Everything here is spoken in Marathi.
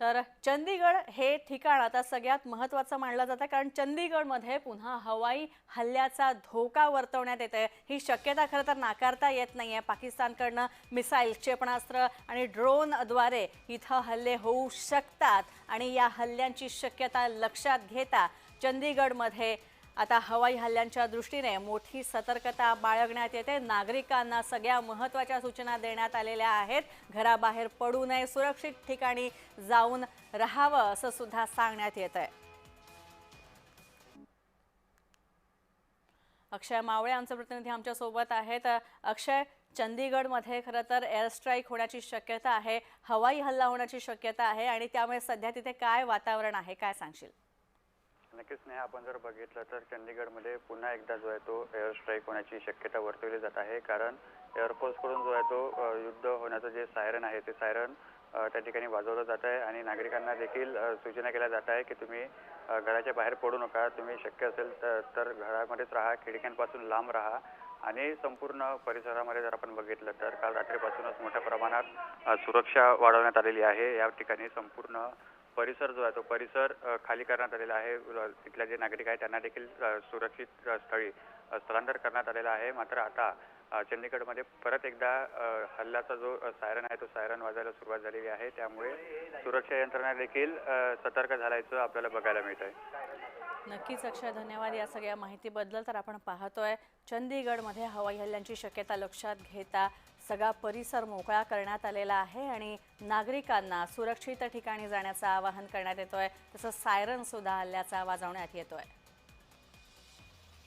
तर चंदीगड हे ठिकाण आता सगळ्यात महत्त्वाचं मानलं जातं कारण चंदीगडमध्ये पुन्हा हवाई हल्ल्याचा धोका वर्तवण्यात येत आहे ही शक्यता खरं तर नाकारता येत नाही आहे पाकिस्तानकडनं मिसाईल क्षेपणास्त्र आणि ड्रोनद्वारे इथं हल्ले होऊ शकतात. आणि या हल्ल्यांची शक्यता लक्षात घेता चंदीगडमध्ये आता हवाई हल्ल्यांच्या दृष्टीने मोठी सतर्कता बाळगण्यात येते. नागरिकांना सगळ्या महत्त्वाच्या सूचना देण्यात आलेल्या आहेत. घराबाहेर पडू नये सुरक्षित ठिकाणी जाऊन राहावं असं सुद्धा सांगण्यात येत आहे अक्षय मावळे आमचे प्रतिनिधी आमच्यासोबत आहेत. अक्षय चंदीगडमध्ये खरं तर एअर स्ट्राईक होण्याची शक्यता आहे हवाई हल्ला होण्याची शक्यता आहे आणि त्यामुळे सध्या तिथे काय वातावरण आहे काय सांगशील? नक्कीच नाही आपण जर बघितलं तर चंदीगडमध्ये पुन्हा एकदा जो आहे तो एअर स्ट्राईक होण्याची शक्यता वर्तवली जात आहे. कारण एअरफोर्सकडून जो आहे तो युद्ध होण्याचं जे सायरन आहे ते सायरन त्या ठिकाणी वाजवलं जात आहे आणि नागरिकांना देखील सूचना केल्या जात आहे की तुम्ही घराच्या बाहेर पडू नका. तुम्ही शक्य असेल तर तर घरामध्येच राहा खिडक्यांपासून लांब राहा आणि संपूर्ण परिसरामध्ये जर आपण बघितलं तर काल रात्रीपासूनच मोठ्या प्रमाणात सुरक्षा वाढवण्यात आलेली आहे. या ठिकाणी संपूर्ण परिसर जो आहे तो परिसर खाली करण्यात आलेला आहे. तिथल्या तिथले जे नागरिक आहेत त्यांना देखील सुरक्षित स्थळी स्थलांतर करण्यात आलेलं आहे. मात्र आता चंदीगडमध्ये परत एकदा हल्ल्याचा जो सायरन आहे तो सायरन वाजायला सुरुवात झालेली आहे. त्यामुळे सुरक्षा यंत्रणा देखील सतर्क झाल्याचं आपल्याला बघायला मिळत आहे नक्कीच अक्षय धन्यवाद या सगळ्या माहितीबद्दल. तर आपण पाहतोय चंदीगडमध्ये हवाई हल्ल्यांची शक्यता लक्षात घेता सगळा परिसर मोकळा करण्यात आलेला आहे आणि नागरिकांना सुरक्षित ठिकाणी जाण्याचं आवाहन करण्यात येतोय. तसंच सायरन सुद्धा हल्ल्याचा वाजवण्यात येतोय.